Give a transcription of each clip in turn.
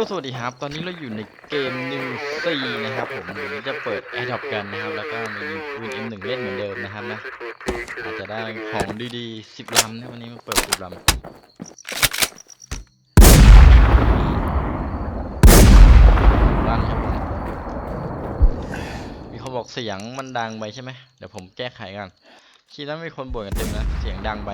ก็สวัสดีครับ ตอนนี้เราอยู่ในเกม New 4นะครับผมเดี๋ยวนี้จะเปิด a d o p กันนะครับ แล้วก็มีปืน M1 เล่นเหมือนเดิมนะครับนะอาจจะได้ของดีๆ10ลำนะวันนี้มาเปิด10ลำรันครับมมีคนบอกเสียงมันดังไปใช่ไหมเดี๋ยวผมแก้ไขกันคิดว่ามีคนบ่นกันเต็มนะเสียงดังไป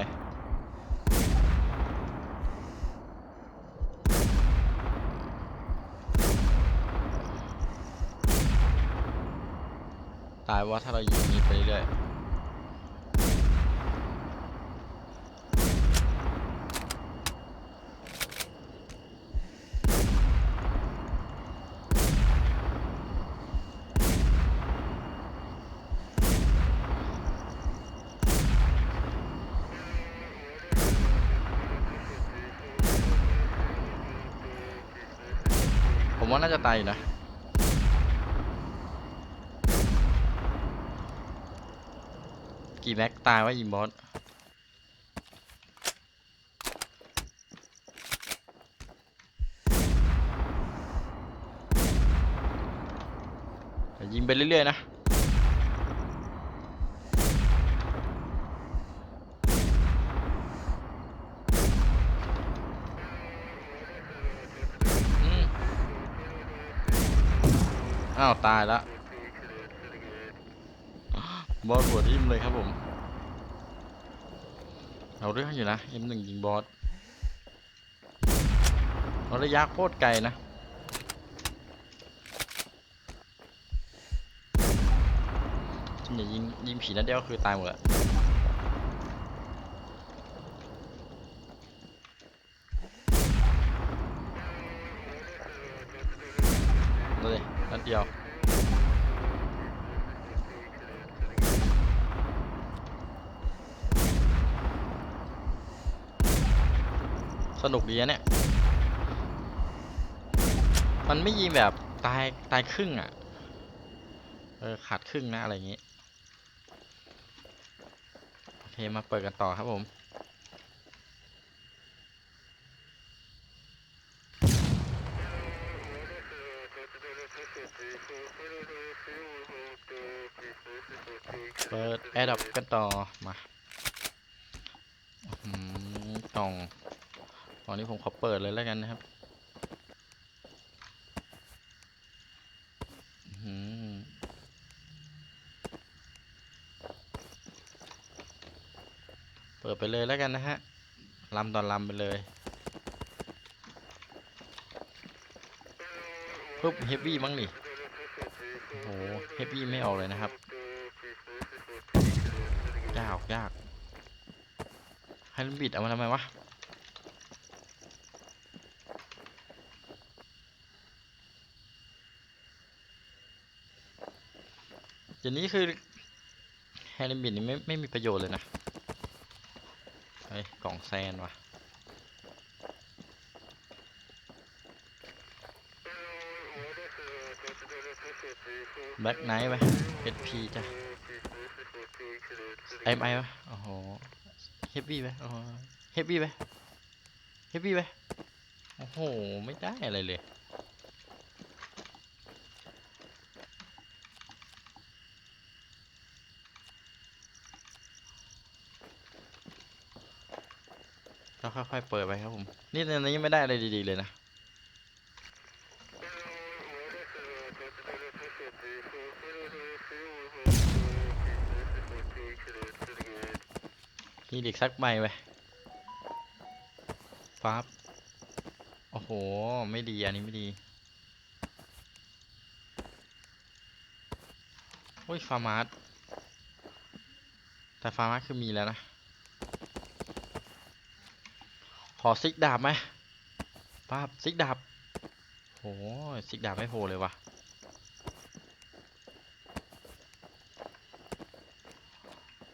ายว่าถ้าเราอยู่นี้ไปเรื่อยผมว่าน่าจะตายนะ กี่แม็กตายว่ายิมบอสยิงไปเรื่อยๆนะอ้าว ตายแล้ว บอสหัวทิ่มเลยครับผม เอาเรื่องอยู่นะ M1 ยิงบอสเอาระยะโคตรไกลนะอย่ายิงยิงผีนัดเดียวคือตายหมดอะดูดินัดเดียว สนุกดีนะเนี่ย มันไม่ยิงแบบตายตายครึ่งอะ เออขาดครึ่งนะอะไรอย่างงี้ โอเคมาเปิดกันต่อครับผม เปิดแอร์ดับกันต่อ มาอื้อหือกล่อง ตอนนี้ผมขอเปิดเลยแล้วกันนะครับเปิดไปเลยแล้วกันนะฮะลำตอนลำไปเลยปุ๊บเฮฟวี่มั้งนี่โอ้โหเฮฟวี่ไม่ออกเลยนะครับยากยากให้มันบิดเอามาทำไมวะ อย่างนี้คือแฮร์ริบิดนี่ไม่ไม่มีประโยชน์เลยนะ เฮ้ย กล่องแซนว่ะแบ็คไนท์ไปเอพีจ้ะเอ็มไอปะโอ้โห เฮฟวี่ไปโอ้โห เฮฟวี่ไป เฮฟวี่ไป โอ้โห ไม่ได้อะไรเลย ก็ค่อยๆเปิดไปครับผม นี่ในนี้ยังไม่ได้อะไรดีๆเลยนะมีเด็กสักใบไปฟับโอ้โห ไม่ดี อันนี้ไม่ดีโอ้ยฟาร์มาร์แต่ฟาร์มาร์คือมีแล้วนะ ข อซิกดาบไหมป้าบซิกดาบโหซิกดาบไม่โผล่เลยวะ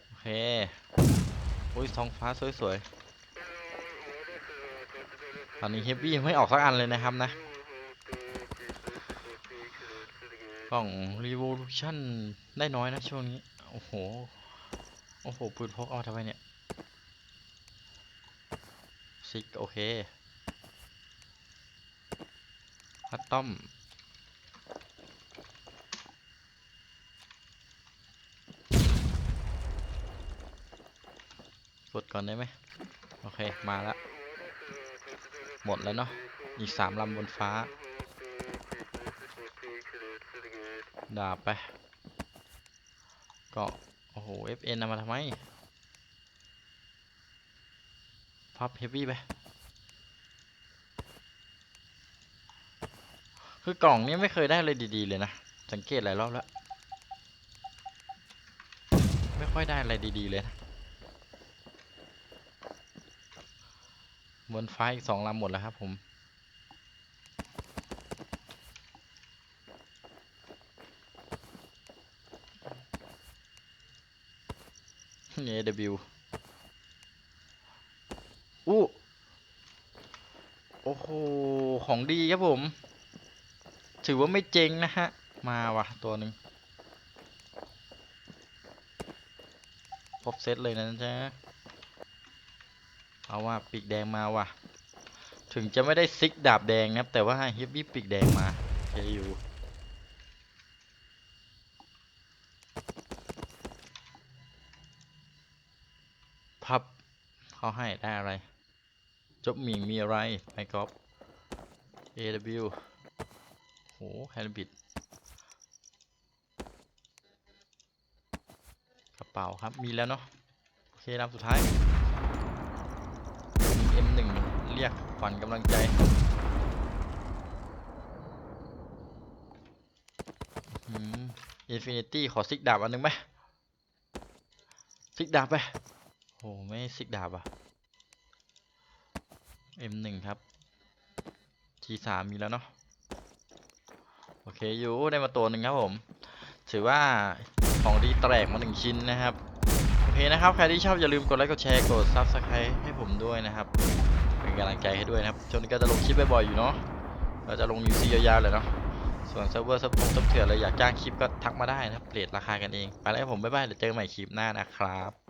โอเคโอ้ยท้องฟ้าสวยๆ ตอนนี้เฮฟวี่ไม่ออกสักอันเลยนะครับนะ กล่อง Revolution ได้น้อยนะช่วงนี้ โอ้โห โอ้โหปืนพกเอาทำไมเนี่ย ซิกโอเคคัตตอมกดก่อนได้ไหมโอเค มาแล้ว หมดแล้วเนาะ อีกสามลำบนฟ้า ดาบไป ก็ โอ้โห FN นำมาทำไม พับเฮฟวี่ไป คือกล่องนี้ไม่เคยได้เลยดีๆเลยนะ สังเกตหลายรอบแล้ว ไม่ค่อยได้อะไรดีๆเลยนะบนฟ้าอีกสองลำหมดแล้วครับผมนี่ AW อู้ โอ้โห ของ ดีครับผม ถือว่าไม่เจ๊งนะฮะ มาว่ะตัวหนึ่งครบเซตเลยนะจ๊ะเอาว่าปีกแดงมาว่ะ ถึงจะไม่ได้ซิกดาบแดงนะครับ แต่ว่าฮิปปี้ปีกแดงมาเคอยู่พับเขาให้ได้อะไร จบหมิงมีอะไรไมกอฟ AW โหแฮนด์บิดกระเป๋าครับ มีแล้วเนาะ โอเคลำสุดท้ายมี M1 เรียกขวัญกำลังใจอืม Infinity ขอซิกดาบอันหนึงไหมซิกดาบไปโหไม่ซิกดาบอะ M1 ครับ G3 มีแล้วเนาะโอเคอยู่ได้มาตัวหนึ่งครับผม ถือว่าของดีแตกมาหนึ่งชิ้นนะครับ โอเคนะครับ ใครที่ชอบอย่าลืมกดไลค์กดแชร์กด Subscribe ให้ผมด้วยนะครับ เป็นกำลังใจให้ด้วยนะครับช่วงนี้ก็จะลงคลิปบ่อยๆอยู่เนาะเราจะลงยูซียาวๆเลยเนาะส่วนเซิร์ฟเวอร์ซับซับเถื่อนอะไรอยากจ้างคลิปก็ทักมาได้นะครับเรทราคากันเอง ไปแล้วผมบ๊ายบายเดี๋ยวเจอกันใหม่คลิปหน้านะครับ